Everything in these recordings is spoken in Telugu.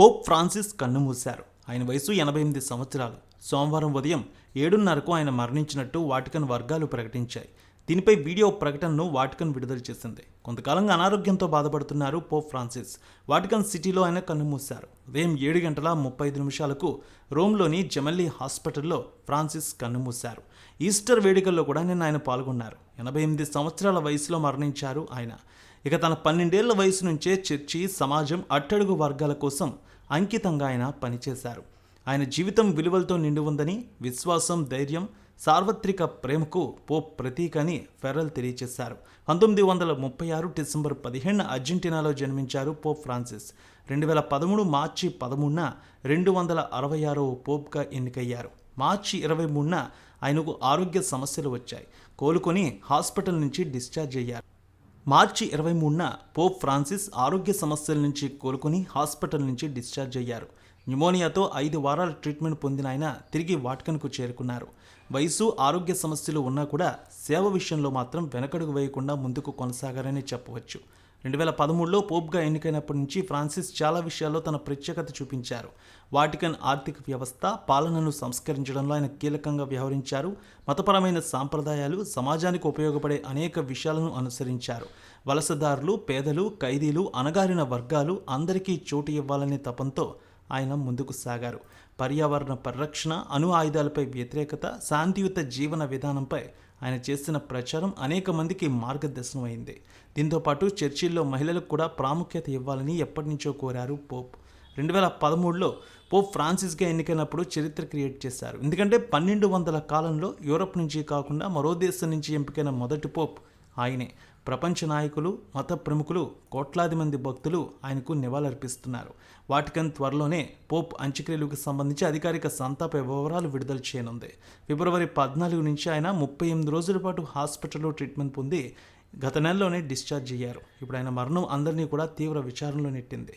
పోప్ ఫ్రాన్సిస్ కన్నుమూశారు. ఆయన వయసు ఎనభై ఎనిమిది సంవత్సరాలు. సోమవారం ఉదయం ఏడున్నరకు ఆయన మరణించినట్టు వాటికన్ వర్గాలు ప్రకటించాయి. దీనిపై వీడియో ప్రకటనను వాటికన్ విడుదల చేసింది. కొంతకాలంగా అనారోగ్యంతో బాధపడుతున్నారు పోప్ ఫ్రాన్సిస్. వాటికన్ సిటీలో ఆయన కన్నుమూశారు. ఉదయం ఏడు గంటల ముప్పై ఐదు నిమిషాలకు రోమ్లోని జమల్లీ హాస్పిటల్లో ఫ్రాన్సిస్ కన్నుమూశారు. ఈస్టర్ వేడుకల్లో కూడా నిన్న ఆయన పాల్గొన్నారు. ఎనభై ఎనిమిది సంవత్సరాల వయసులో మరణించారు ఆయన. ఇక తన పన్నెండేళ్ళ వయసు నుంచే చర్చి సమాజం అట్టడుగు వర్గాల కోసం అంకితంగా ఆయన పనిచేశారు. ఆయన జీవితం విలువలతో నిండి ఉందని విశ్వాసం ధైర్యం సార్వత్రిక ప్రేమకు పోప్ ప్రతీక అని ఫెరల్ తెలియజేశారు పంతొమ్మిది వందల ముప్పై ఆరు డిసెంబర్ పదిహేను అర్జెంటీనాలో జన్మించారు పోప్ ఫ్రాన్సిస్. రెండు వేల పదమూడు మార్చి పదమూడున రెండు వందల అరవై ఆరో పోప్గా ఎన్నికయ్యారు. మార్చి ఇరవై మూడున ఆయనకు ఆరోగ్య సమస్యలు వచ్చాయి. కోలుకొని హాస్పిటల్ నుంచి డిశ్చార్జ్ అయ్యారు. మార్చి ఇరవై మూడున పోప్ ఫ్రాన్సిస్ ఆరోగ్య సమస్యల నుంచి కోలుకొని హాస్పిటల్ నుంచి డిశ్చార్జ్ అయ్యారు. న్యూమోనియాతో ఐదు వారాల ట్రీట్మెంట్ పొందిన ఆయన తిరిగి వాటికన్కు చేరుకున్నారు. వయసు ఆరోగ్య సమస్యలు ఉన్నా కూడా సేవ విషయంలో మాత్రం వెనకడుగు వేయకుండా ముందుకు కొనసాగారని చెప్పవచ్చు. రెండు వేల పదమూడులో పోప్గా ఎన్నికైనప్పటి నుంచి ఫ్రాన్సిస్ చాలా విషయాల్లో తన ప్రత్యేకత చూపించారు. వాటికన్ ఆర్థిక వ్యవస్థ పాలనను సంస్కరించడంలో ఆయన కీలకంగా వ్యవహరించారు. మతపరమైన సాంప్రదాయాలు సమాజానికి ఉపయోగపడే అనేక విషయాలను అనుసరించారు. వలసదారులు పేదలు ఖైదీలు అణగారిన వర్గాలు అందరికీ చోటు ఇవ్వాలనే తపంతో ఆయన ముందుకు సాగారు. పర్యావరణ పరిరక్షణ అణు ఆయుధాలపై వ్యతిరేకత శాంతియుత జీవన విధానంపై ఆయన చేసిన ప్రచారం అనేక మందికి మార్గదర్శనం అయింది దీంతోపాటు చర్చిల్లో మహిళలకు కూడా ప్రాముఖ్యత ఇవ్వాలని ఎప్పటి నుంచో కోరారు పోప్. రెండు వేల పదమూడులో పోప్ ఫ్రాన్సిస్గా ఎన్నికైనప్పుడు చరిత్ర క్రియేట్ చేశారు. ఎందుకంటే పన్నెండు వందల కాలంలో యూరప్ నుంచి కాకుండా మరో దేశం నుంచి ఎంపికైన మొదటి పోప్ ఆయనే. ప్రపంచ నాయకులు మత ప్రముఖులు కోట్లాది మంది భక్తులు ఆయనకు నివాళులర్పిస్తున్నారు. వాటికన్ త్వరలోనే పోప్ అంత్యక్రియలకు సంబంధించి అధికారిక సంతాప వివరాలు విడుదల చేయనుంది. ఫిబ్రవరి పద్నాలుగు నుంచి ఆయన ముప్పై ఎనిమిది రోజుల పాటు హాస్పిటల్లో ట్రీట్మెంట్ పొంది గత నెలలోనే డిశ్చార్జ్ అయ్యారు. ఇప్పుడు ఆయన మరణం అందరినీ కూడా తీవ్ర విచారణలో నెట్టింది.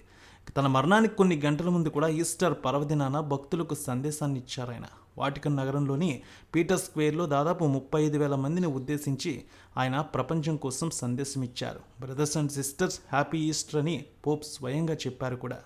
తన మరణానికి కొన్ని గంటల ముందు కూడా ఈస్టర్ పర్వదినాన భక్తులకు సందేశాన్ని ఇచ్చారు ఆయన వాటికన్ నగరంలోని పీటర్ స్క్వేర్లో దాదాపు ముప్పై ఐదు వేల మందిని ఉద్దేశించి ఆయన ప్రపంచం కోసం సందేశం ఇచ్చారు brothers and sisters happy Easter అని పోప్ స్వయంగా చెప్పారు కూడా.